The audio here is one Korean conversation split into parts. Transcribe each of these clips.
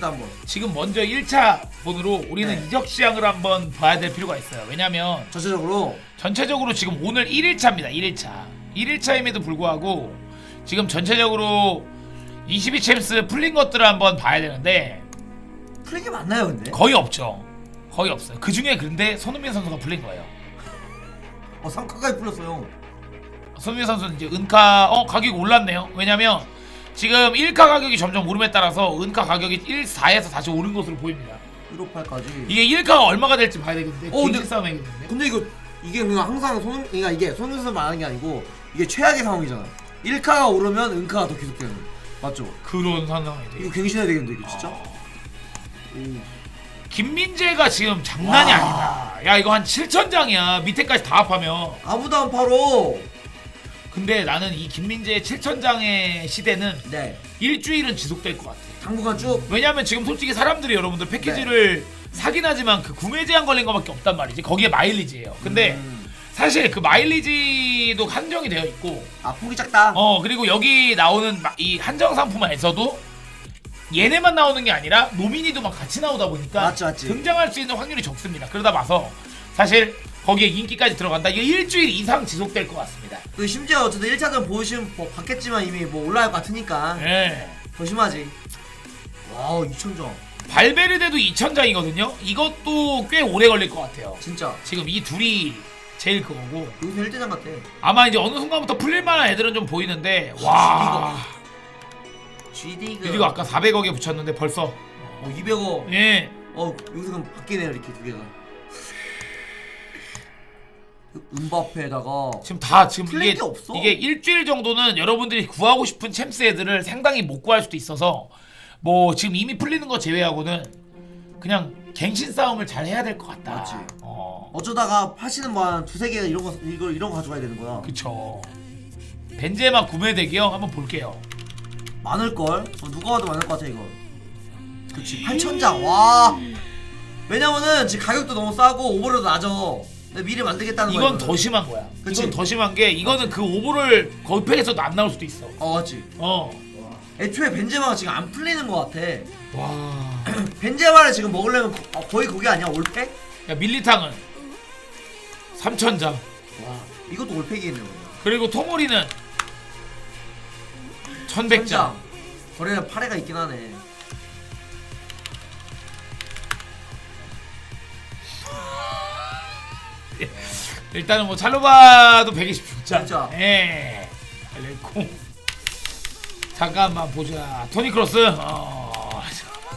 한번 지금 먼저 1차 본으로 우리는 네. 이적 시장을 한번 봐야 될 필요가 있어요. 왜냐면 전체적으로 전체적으로 지금 오늘 1일차입니다. 1일차. 1일차임에도 불구하고 지금 전체적으로 22 챔스 풀린 것들을 한번 봐야 되는데 풀린 게 맞나요 근데? 거의 없죠. 거의 없어요. 그 중에 근데 손흥민 선수가 풀린 거예요. 어 3카까지 풀렸어요 손흥민 선수는 이제 은카 어 가격이 올랐네요. 왜냐면 지금 1카 가격이 점점 오름에 따라서 은카 가격이 1.4에서 다시 오른 것으로 보입니다. 158까지 이게 1카가 얼마가 될지 봐야 되겠는데 어, 근데- 갱신 싸움이겠는데. 근데 이거 이게 그냥 항상 손 그러니까 이게 손흥민 말하는 게 아니고 이게 최악의 상황이잖아 1카가 오르면 은카가 더 계속되는 맞죠? 그런 상황이 이거 돼요. 갱신해야 되겠는데 이거 진짜? 어. 오. 김민재가 지금 장난이 와. 아니다. 야 이거 한 7천 장이야. 밑에까지 다 합하면. 안 팔어 근데 나는 이 김민재의 7천 장의 시대는 네 일주일은 지속될 것 같아. 당분간 쭉 왜냐면 지금 솔직히 사람들이 여러분들 패키지를 네. 사긴 하지만 그 구매 제한 걸린 것밖에 없단 말이지. 거기에 마일리지예요. 근데 음. 사실 그 마일리지도 한정이 되어 있고 아 폭이 작다 어 그리고 여기 나오는 마- 이 한정 상품에서도 얘네만 나오는 게 아니라 노미니도 막 같이 나오다 보니까 맞지, 맞지. 등장할 수 있는 확률이 적습니다. 그러다 봐서 사실 거기에 인기까지 들어간다. 이게 일주일 이상 지속될 것 같습니다. 그 심지어 어쨌든 1차전 보시면 뭐 봤겠지만 이미 뭐 올라갈 것 같으니까. 예. 더 심하지. 와우 2천점. 발베르데도 2,000장이거든요. 이것도 꽤 오래 걸릴 것 같아요. 진짜. 지금 이 둘이 제일 그거고. 여기서 1대장 같아. 아마 이제 어느 순간부터 풀릴 만한 애들은 좀 보이는데 와. GD가 그리고 아까 400억에 붙였는데 벌써. 어 200억. 예. 어 여기서 그럼 바뀌네요 이렇게 두 개가 음바페에다가 지금 다 지금 이게 게 없어. 이게 일주일 정도는 여러분들이 구하고 싶은 챔스 애들을 상당히 못 구할 수도 있어서 뭐 지금 이미 풀리는 거 제외하고는 그냥 갱신 싸움을 잘 해야 될 것 같다. 맞지. 어, 어쩌다가 파시는 뭐 한 두세 개 이런 거 이거 이런 거 가져가야 되는 거야 그쵸. 벤제마 구매 대기요 한번 볼게요. 많을 걸 어, 누가 와도 많을 것 같아 이거 그치 8천장 와 왜냐면은 지금 가격도 너무 싸고 오버로도 낮아 미리 만들겠다는 거야 이건. 더 심한 거야. 그치. 이건 더 심한 게 이거는 그 오버를 거의 팩에서도 안 나올 수도 있어. 어 맞지 어. 애초에 벤제마가 지금 안 풀리는 것 같아 와. 벤제마를 지금 먹으려면 거, 어, 거의 그게 아니야 올팩? 야 밀리탕은 3,000장. 와 이것도 올팩이겠네 그리고 토모리는 1,100장. 거래는 8회가 있긴 하네 일단은 뭐 잘로봐도 126자. 그렇죠. 예. 레콩. 잠깐만 보자. 토니 크로스. 어.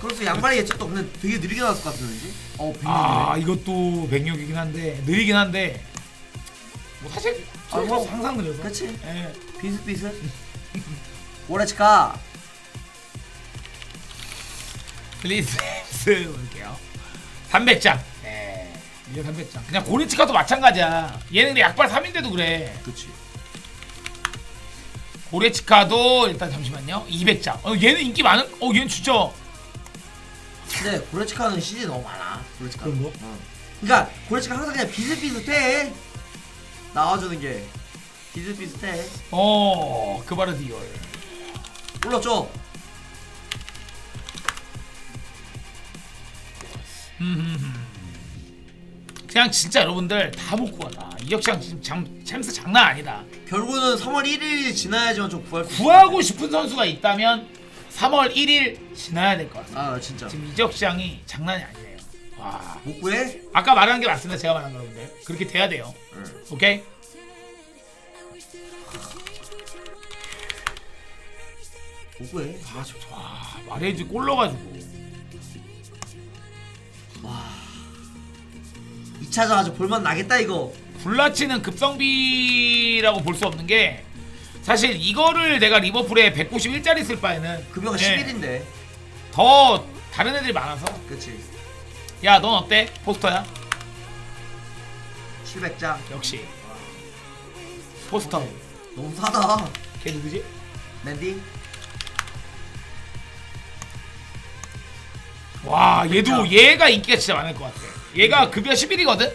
그래서 양발에 예측도 없는 되게 느리게 나왔을 것 같은데. 어, 아, 이것도 106이긴 한데 느리긴 한데. 뭐 사실 아, 뭐, 항상 느려서. 그렇지. 예. 비슷비슷. 오라치카. 리스 볼게요. 300장. 네. 예. 1년 300장. 그냥 고리치카도 마찬가지야. 얘는 약발 3인데도 그래. 그치. 고레치카도 일단 잠시만요. 200장. 어, 얘는 인기 많은. 어, 얘는 진짜. 근데 고레치카는 시즌 너무 많아. 고레치카. 그런 거? 응. 그러니까 고레치카 항상 그냥 비슷비슷해. 나와주는 게 비슷비슷해. 어, 그바르디올. 올랐죠? 음. 음, 음. 그냥 진짜 여러분들 다 못 구하다. 이적장 지금 장, 챔스 장난 아니다. 결국은 3월 1일이 지나야지만 좀 구할 수 구하고 싶은 선수가 있다면 3월 1일 지나야 될 것 같습니다. 아 진짜 지금 이적 시장이 장난이 아니네요. 와. 못 구해? 아까 말한 게 맞습니다. 제가 말한 거 여러분들. 그렇게 돼야 돼요. 응. 오케이? 못 구해 아, 저, 와, 골 넣어가지고. 2차전 아주 볼만 나겠다 이거. 불라치는 급성비라고 볼 수 없는 게 사실 이거를 내가 리버풀에 191짜리 쓸 바에는 급여가 예, 11인데. 더 다른 애들이 많아서. 그치. 야 넌 어때? 포스터야? 700장 역시. 포스터. 너무 싸다. 걔 누구지? 맨디? 와 얘도 그러니까. 얘가 인기가 진짜 많을 것 같아 얘가 급여 11이거든?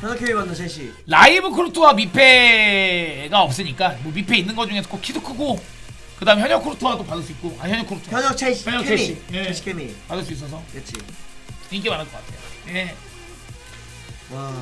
현역회비 받는 셋이 라이브 크루트와 미페가 없으니까 뭐 미페 있는 거 중에서 꼭 키도 크고 그 다음 현역 크루트와도 받을 수 있고 아 현역 크루트 현역 첼시 현역 케미. 예. 첼시 케미 받을 수 있어서 그렇지 인기 많을 것 같아요. 예. 와